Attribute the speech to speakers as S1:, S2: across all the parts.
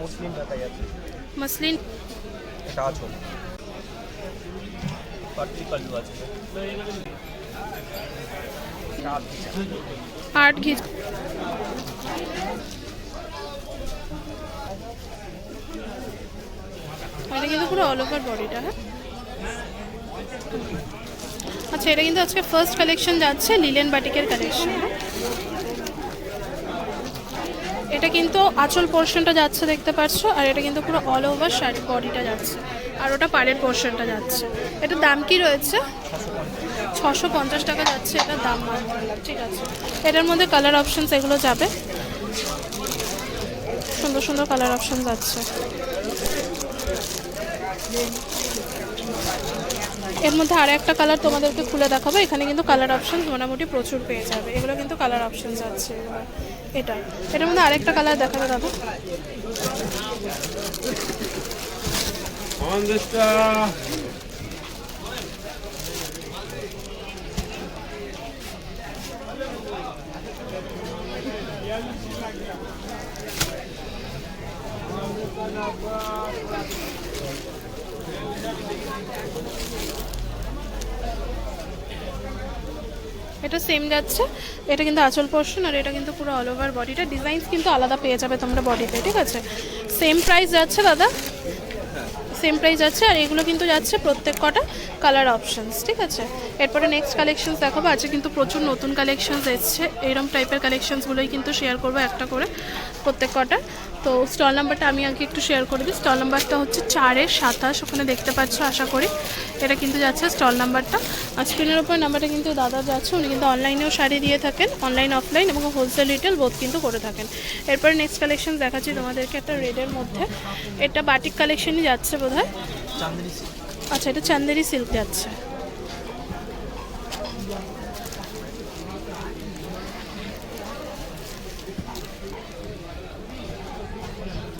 S1: মুসলিম ঢাকাই আছে?
S2: মসলিন
S1: এটা আচল পাটলি পাল্লু আছে। আট
S2: ঘিজ এটা কিন্তু পুরো অল ওভার বডিটা হ্যাঁ? আচ্ছা এটা কিন্তু আজকে ফার্স্ট কালেকশন যাচ্ছে লিলেন বাটিকের কালেকশন এটা কিন্তু আঁচল পোর্শনটা যাচ্ছে দেখতে পাচ্ছ, আর এটা কিন্তু পুরো অল ওভার শাড়ি বডিটা যাচ্ছে। আর ওটা পাড়ের পোর্শনটা যাচ্ছে। এটার দাম কি রয়েছে? ছশো পঞ্চাশ টাকা যাচ্ছে এটার দাম ঠিক আছে। এটার মধ্যে কালার অপশনস এগুলো যাবে। সুন্দর সুন্দর কালার অপশন যাচ্ছে। এর মধ্যে আর একটা কালার তোমাদেরকে খুলে দেখাবো। এখানে কিন্তু কালার অপশন মোটামুটি প্রচুর পেয়ে যাবে। এগুলো কিন্তু কালার অপশন যাচ্ছে এটা, এটার মধ্যে আরেকটা কালার দেখাবে দাদা। এটা সেম যাচ্ছে। এটা কিন্তু আচল পোর্শন আর এটা কিন্তু পুরো অল ওভার বডিটা ডিজাইনস কিন্তু আলাদা পেয়ে যাবে তোমরা বডিতে ঠিক আছে? সেম প্রাইস যাচ্ছে দাদা। সেম প্রাইস যাচ্ছে আর এগুলো কিন্তু যাচ্ছে প্রত্যেক কটা কালার অপশানস ঠিক আছে? এরপরে নেক্সট কালেকশনস দেখাবো। আজকে কিন্তু প্রচুর নতুন কালেকশনস এসছে। এইরকম টাইপের কালেকশনসগুলোই কিন্তু শেয়ার করব একটা করে প্রত্যেক কটা। তো স্টল নাম্বারটা আমি আগে একটু শেয়ার করে দিই। স্টল নাম্বারটা হচ্ছে চারের সাতাশ, ওখানে দেখতে পাচ্ছ, আশা করি। এটা কিন্তু যাচ্ছে স্টল নাম্বারটা আর স্ক্রিনের ওপর নাম্বারটা কিন্তু দাদা যাচ্ছে, উনি কিন্তু অনলাইনেও শাড়ি দিয়ে থাকেন অনলাইন অফলাইন এবং হোলসেল রিটেল বোধ কিন্তু করে থাকেন। এরপরে নেক্সট কালেকশন দেখাচ্ছি তোমাদেরকে একটা রেডের মধ্যে। এটা বাটিক কালেকশনই যাচ্ছে বোধ হয় আচ্ছা এটা চান্দেরি সিল্ক যাচ্ছে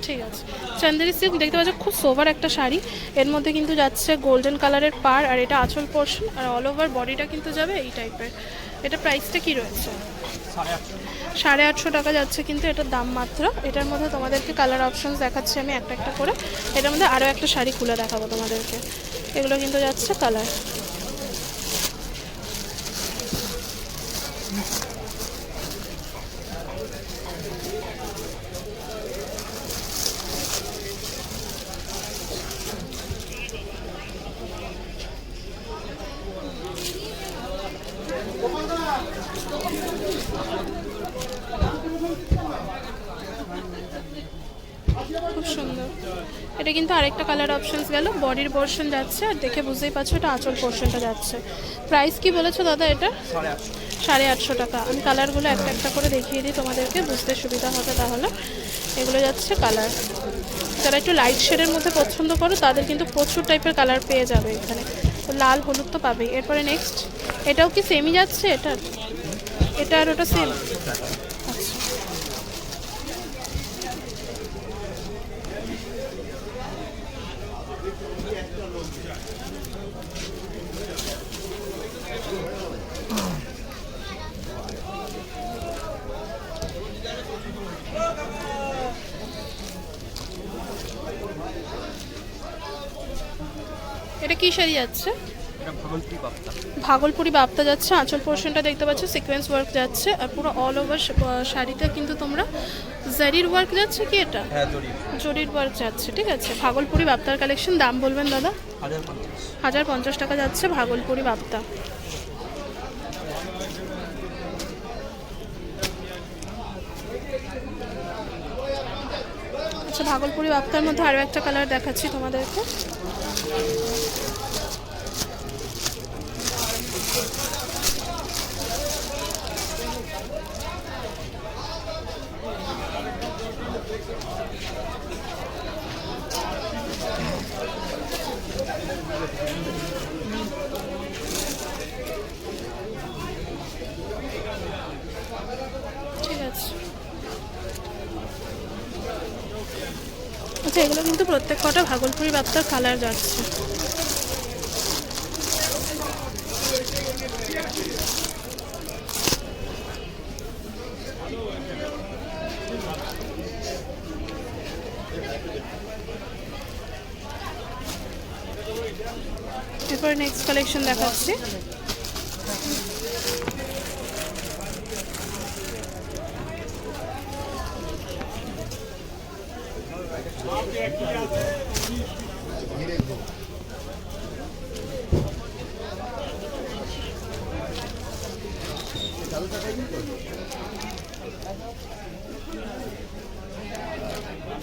S2: ঠিক আছে। চান্দেরি সিল্ক দেখতে পাচ্ছ খুব সোভার একটা শাড়ি। এর মধ্যে কিন্তু যাচ্ছে গোল্ডেন কালারের পার আর এটা আঁচল পোর্শন আর অল ওভার বডিটা কিন্তু যাবে এই টাইপের এটা প্রাইসটা কি রয়েছে?
S1: সাড়ে আটশো।
S2: টাকা যাচ্ছে কিন্তু এটার দাম মাত্র। এটার মধ্যে তোমাদেরকে কালার অপশানস দেখাচ্ছি আমি একটা একটা করে। এটার মধ্যে আরও একটা শাড়ি খুলে দেখাবো তোমাদেরকে। এগুলো কিন্তু যাচ্ছে কালার খুব সুন্দর এটা কিন্তু আরেকটা কালার অপশনস গেল। বডির পোর্শন যাচ্ছে আর দেখে বুঝতেই পারছ এটা আঁচল পোর্শনটা যাচ্ছে। প্রাইস কি বলেছ দাদা এটা?
S1: সাড়ে আটশো।
S2: টাকা। আমি কালারগুলো একটা একটা করে দেখিয়ে দিই তোমাদেরকে বুঝতে সুবিধা হবে তাহলে। এগুলো যাচ্ছে কালার যারা একটু লাইট শেডের মধ্যে পছন্দ করো তাদের কিন্তু প্রচুর টাইপের কালার পেয়ে যাবে এখানে। তো লাল হলুদ তো পাবেই। এরপরে নেক্সট এটাও কি সেমই যাচ্ছে? এটা এটা আর ওটা সেম কি শাড়ি যাচ্ছে?
S1: ভাগলপুরি
S2: বাপ্তা। যাচ্ছে আঁচল পোর্শনটা দেখতে পাচ্ছ সিকোয়েন্স ওয়ার্ক যাচ্ছে আর পুরো অল ওভার শাড়িটা কিন্তু তোমরা জারির ওয়ার্ক যাচ্ছে কি এটা?
S1: হ্যাঁ জরি
S2: জরির ওয়ার্ক যাচ্ছে ঠিক আছে। ভাগলপুরি বাপ্তার কালেকশন দাম বলবেন দাদা?
S1: হাজার পঞ্চাশ।
S2: টাকা যাচ্ছে ভাগলপুরি বাপ্তা। আচ্ছা ভাগলপুরি বাপ্তার মধ্যে আরও একটা কালার দেখাচ্ছি তোমাদেরকে। যাচ্ছে এগুলো কিন্তু প্রত্যেক কটা ভাগলপুরি বাপ্তার কালার যাচ্ছে। এরপর নেক্সট কালেকশন দেখাচ্ছি।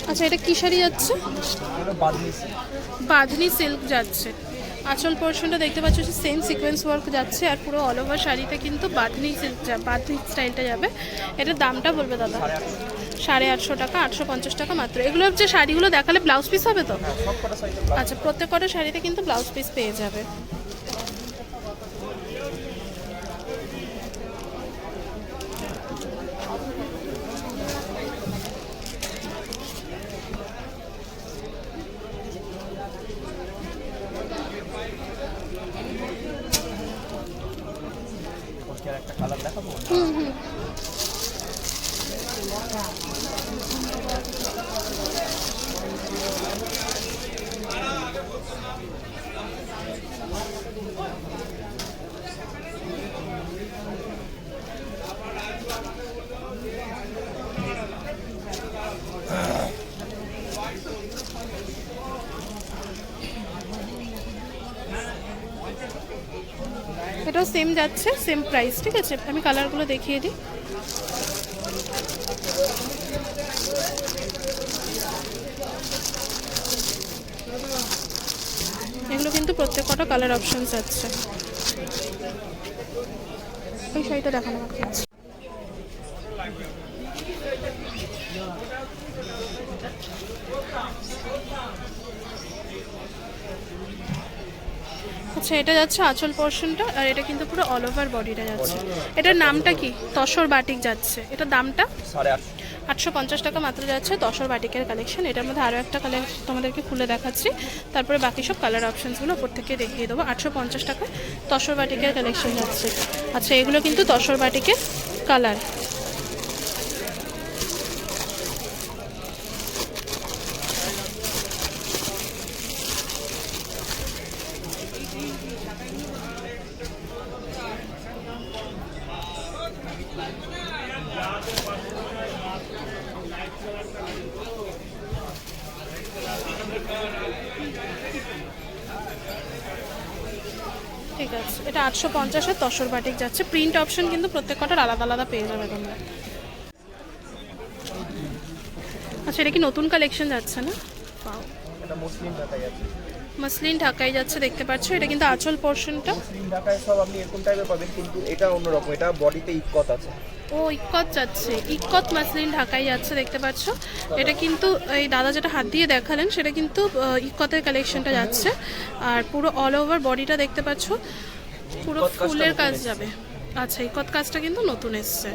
S2: আচ্ছা এটা কি শাড়ি যাচ্ছে? বাঁধনি সিল্ক যাচ্ছে। আঁচল পোর্শনটা দেখতে পাচ্ছ যে সেম সিকোয়েন্স ওয়ার্ক যাচ্ছে আর পুরো অল ওভার শাড়িতে কিন্তু বাঁধনি সিল্ক বাঁধনি স্টাইলটা যাবে। এটার দামটা বলবে দাদা?
S1: সাড়ে আটশো।
S2: টাকা আটশো পঞ্চাশ টাকা মাত্র। এগুলোর যে শাড়িগুলো দেখালে ব্লাউজ পিস হবে তো?
S1: হ্যাঁ
S2: আচ্ছা প্রত্যেক কটা শাড়িতে কিন্তু ব্লাউজ পিস পেয়ে যাবে।
S1: একটা কালার দেখাবো?
S2: হুম হুম। এটাও সেম যাচ্ছে সেম প্রাইস ঠিক আছে? আমি কালারগুলো দেখিয়ে দিই। এগুলো কিন্তু প্রত্যেক কটা কালার অপশানস আছে। ওই শাড়িটা দেখানো বাকি আচ্ছা এটা যাচ্ছে আঁচল পোর্শনটা আর এটা কিন্তু পুরো অল ওভার বডিটা যাচ্ছে। এটার নামটা কি? তসর বাটিক যাচ্ছে। এটার দামটা?
S1: আটশো
S2: পঞ্চাশ টাকা মাত্র যাচ্ছে তসর বাটিকের কালেকশন এটার মধ্যে আরও একটা কালেকশন তোমাদেরকে খুলে দেখাচ্ছি। তারপরে বাকি সব কালার অপশানসগুলো ওপর থেকে দেখিয়ে দেবো। আটশো পঞ্চাশ টাকা তসর বাটিকের কালেকশন যাচ্ছে। আচ্ছা এগুলো কিন্তু তসর বাটিকের কালার আছে এটা আটশো পঞ্চাশের তসর বাটিক যাচ্ছে। প্রিন্ট অপশন কিন্তু প্রত্যেক কটার আলাদা আলাদা পেয়ে যাবে তোমরা। আচ্ছা এটা কি নতুন কালেকশন যাচ্ছে না.
S1: এটা আছে।
S2: মসলিন ঢাকাই যাচ্ছে দেখতে পাচ্ছ এটা কিন্তু আঁচল পোর্শনটা
S1: মুসলিম ঢাকায় সব আপনি এরকম টাইপের পাবেন কিন্তু এটা অন্যরকম এটা বডিতে ইকত আছে।
S2: ও ইক্কত যাচ্ছে ইক্কত মাসলিন ঢাকাই যাচ্ছে দেখতে পাচ্ছ। এটা কিন্তু এই দাদা যেটা হাত দিয়ে দেখালেন সেটা কিন্তু ইক্কতের কালেকশনটা যাচ্ছে। আর পুরো অল ওভার বডিটা দেখতে পাচ্ছ পুরো
S1: ইক্কত
S2: ফুলের কাজ যাবে। আচ্ছা ইক্কত কাজটা কিন্তু নতুন এসছে।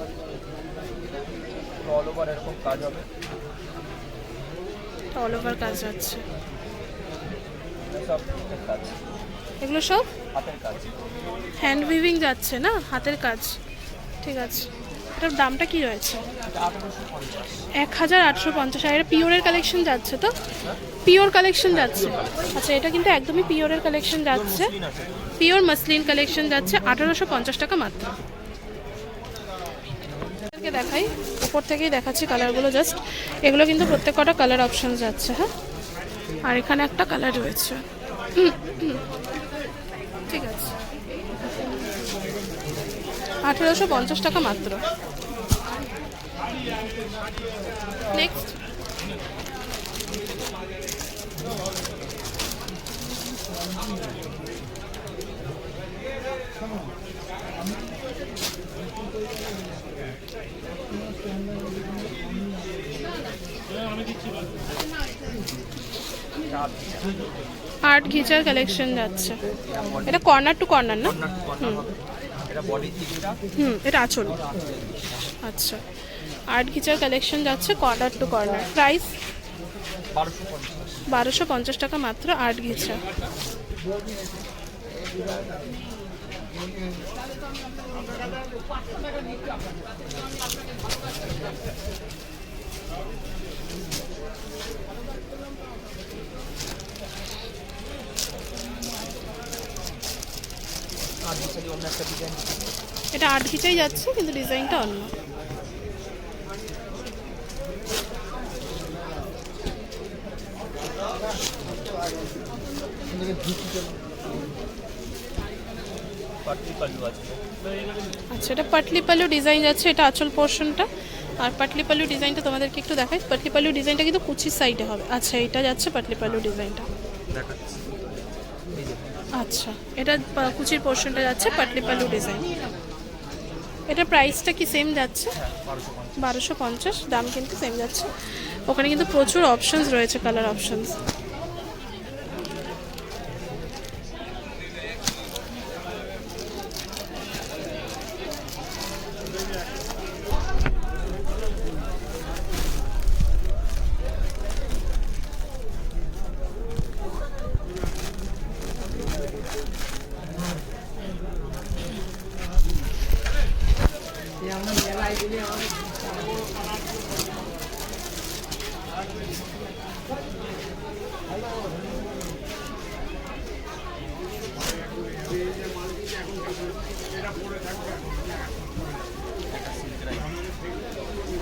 S1: অল ওভার এরকম কাজ হবে।
S2: অল ওভার কাজ যাচ্ছে।
S1: সব কাজ।
S2: এগুলো সব?
S1: হাতের কাজ।
S2: হ্যান্ড উইভিং যাচ্ছে না? হাতের কাজ। ঠিক আছে। এটার দামটা কি রয়েছে? এক হাজার আটশো পঞ্চাশ। আর এটা পিওরের কালেকশন যাচ্ছে তো? পিওর কালেকশন যাচ্ছে। আচ্ছা এটা কিন্তু একদমই পিওরের কালেকশন যাচ্ছে। পিওর মাসলিন কালেকশন যাচ্ছে আঠারোশো পঞ্চাশ টাকা মাত্র। দেখাই। উপর থেকেই দেখাচ্ছি কালারগুলো জাস্ট। এগুলো কিন্তু প্রত্যেক কটা কালার অপশন যাচ্ছে হ্যাঁ? আর এখানে একটা কালার রয়েছে। ঠিক আছে। আঠেরোশো পঞ্চাশ টাকা মাত্র। নেক্সট আর্ট ঘিচার কালেকশন যাচ্ছে। এটা কর্নার টু কর্নার না? হুম। এটা আচল। আচ্ছা। আর্ট ঘিচার কালেকশন যাচ্ছে কর্নার টু কর্নার। প্রাইস?
S1: বারোশো পঞ্চাশ
S2: টাকা মাত্র আর্ট ঘিচা
S1: আর্টিফিশিয়ালি অন্য একটা ডিজাইন
S2: এটা আট ঘিচাই যাচ্ছে, কিন্তু ডিজাইনটা অন্য। আচ্ছা এটা পাটলি পাল্লু ডিজাইন যাচ্ছে, এটা আঁচল পোর্শনটা আর পাটলি পাল্লু ডিজাইনটা তোমাদেরকে একটু দেখাই পাটলি পাল্লু ডিজাইনটা কিন্তু কুচির সাইডে হবে। আচ্ছা এটা যাচ্ছে পাটলি পাল্লু ডিজাইনটা।
S1: দেখাচ্ছি।
S2: আচ্ছা এটা কুচির পোর্শনটা যাচ্ছে, পাটলি পাল্লু ডিজাইন এটা প্রাইসটা কি সেম যাচ্ছে?
S1: বারোশো পঞ্চাশ,
S2: দাম কিন্তু সেম যাচ্ছে। ওখানে কিন্তু প্রচুর অপশানস রয়েছে কালার অপশনস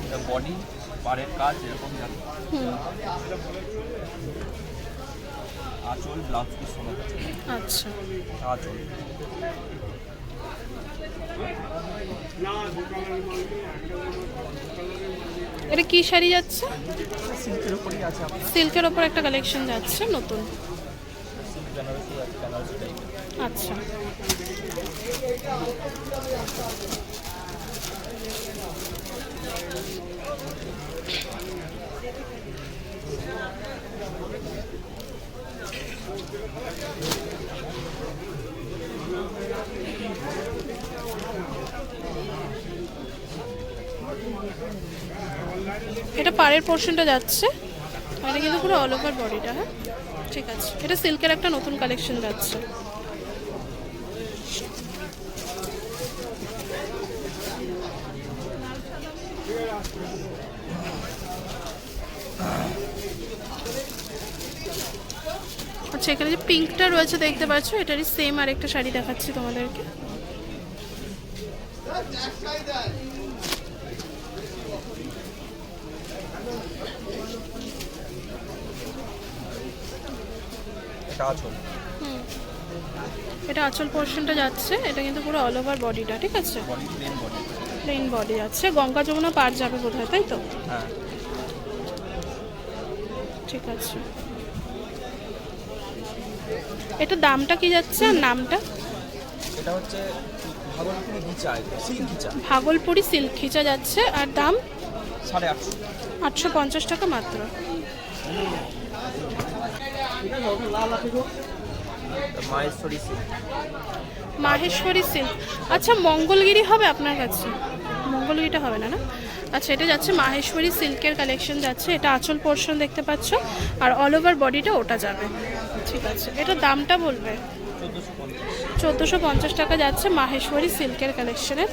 S1: একটা বডি পাড়ের কাজ এরকম যাবে আঁচল ব্লাউজ পিস
S2: আচ্ছা।
S1: আঁচল।
S2: এটা কি শাড়ি যাচ্ছে?
S1: সিল্কের উপরেই আছে
S2: সিল্কের ওপর একটা কালেকশন যাচ্ছে নতুন। আচ্ছা। এটা পাড়ের পোর্শনটা যাচ্ছে। এটা কিন্তু পুরো অল ওভার বডিটা হ্যাঁ? ঠিক আছে। এটা সিল্কের একটা নতুন কালেকশন যাচ্ছে। আচ্ছা এখানে যে পিঙ্কটা রয়েছে দেখতে পাচ্ছ এটারই সেম আরেকটা শাড়ি দেখাচ্ছি তোমাদেরকে।
S1: এটা আঁচল।
S2: হুম। এটা আঁচল পোর্শনটা যাচ্ছে এটা কিন্তু পুরো অল ওভার বডিটা ঠিক আছে?
S1: Body plain body
S2: plain body যাচ্ছে। গঙ্গা যমুনা পার যাবে বোধ হয় তাই তো?
S1: হ্যাঁ।
S2: ঠিক আছে। এটা দামটা কি যাচ্ছে আর নামটা?
S1: এটা হচ্ছে ভাগলপুরি ঘিচা সিল্ক ঘিচা।
S2: ভাগলপুরি সিল্ক খিচা যাচ্ছে আর দাম?
S1: সাড়ে আটশো।
S2: আটশো পঞ্চাশ টাকা মাত্র।
S1: মাহেশ্বরী সিল্ক।
S2: মাহেশ্বরী সিল্ক। আচ্ছা মঙ্গলগিরি হবে আপনার কাছে? মঙ্গলগিরিটা হবে না না? আচ্ছা এটা যাচ্ছে মাহেশ্বরী সিল্কের কালেকশন যাচ্ছে। এটা আঁচল পোর্শন দেখতে পাচ্ছ। আর অল ওভার বডিটা ওটা যাবে। ঠিক আছে। এটা দামটা বলবে?
S1: চোদ্দোশো পঞ্চাশ
S2: টাকা যাচ্ছে মাহেশ্বরী সিল্কের কালেকশনের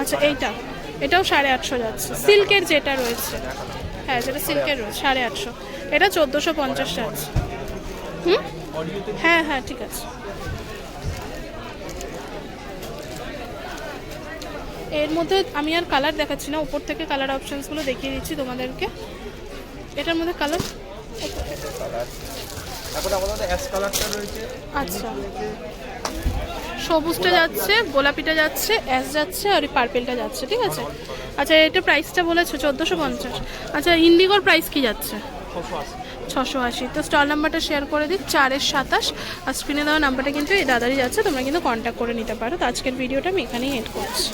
S2: আচ্ছা এইটা। এটাও সাড়ে আটশো যাচ্ছে। সিল্কের যেটা রয়েছে। হ্যাঁ যেটা সিল্কের রয়েছে, সাড়ে আটশো। এটা চোদ্দোশো পঞ্চাশ যাচ্ছে। হুম? হ্যাঁ হ্যাঁ ঠিক আছে। এর মধ্যে আমি আর কালার দেখাচ্ছি না। উপর থেকে কালার অপশনসগুলো দেখিয়ে দিচ্ছি তোমাদেরকে। এটার মধ্যে কালার আচ্ছা। সবুজটা যাচ্ছে, গোলাপিটা যাচ্ছে, অ্যাশ যাচ্ছে আর পার্পেলটা যাচ্ছে, ঠিক আছে? আচ্ছা এটা প্রাইসটা বলেছ, চোদ্দোশো পঞ্চাশ। আচ্ছা ইন্ডিগোর প্রাইস কি যাচ্ছে? ছশো আশি। তো স্টল নাম্বারটা শেয়ার করে দিই, চারের সাতাশ। আর স্ক্রিনে দেওয়া নাম্বারটা কিন্তু এই দাদারই যাচ্ছে, তোমরা কিন্তু কন্ট্যাক্ট করে নিতে পারো। তো আজকের ভিডিওটা আমি এখানেই এড করছি।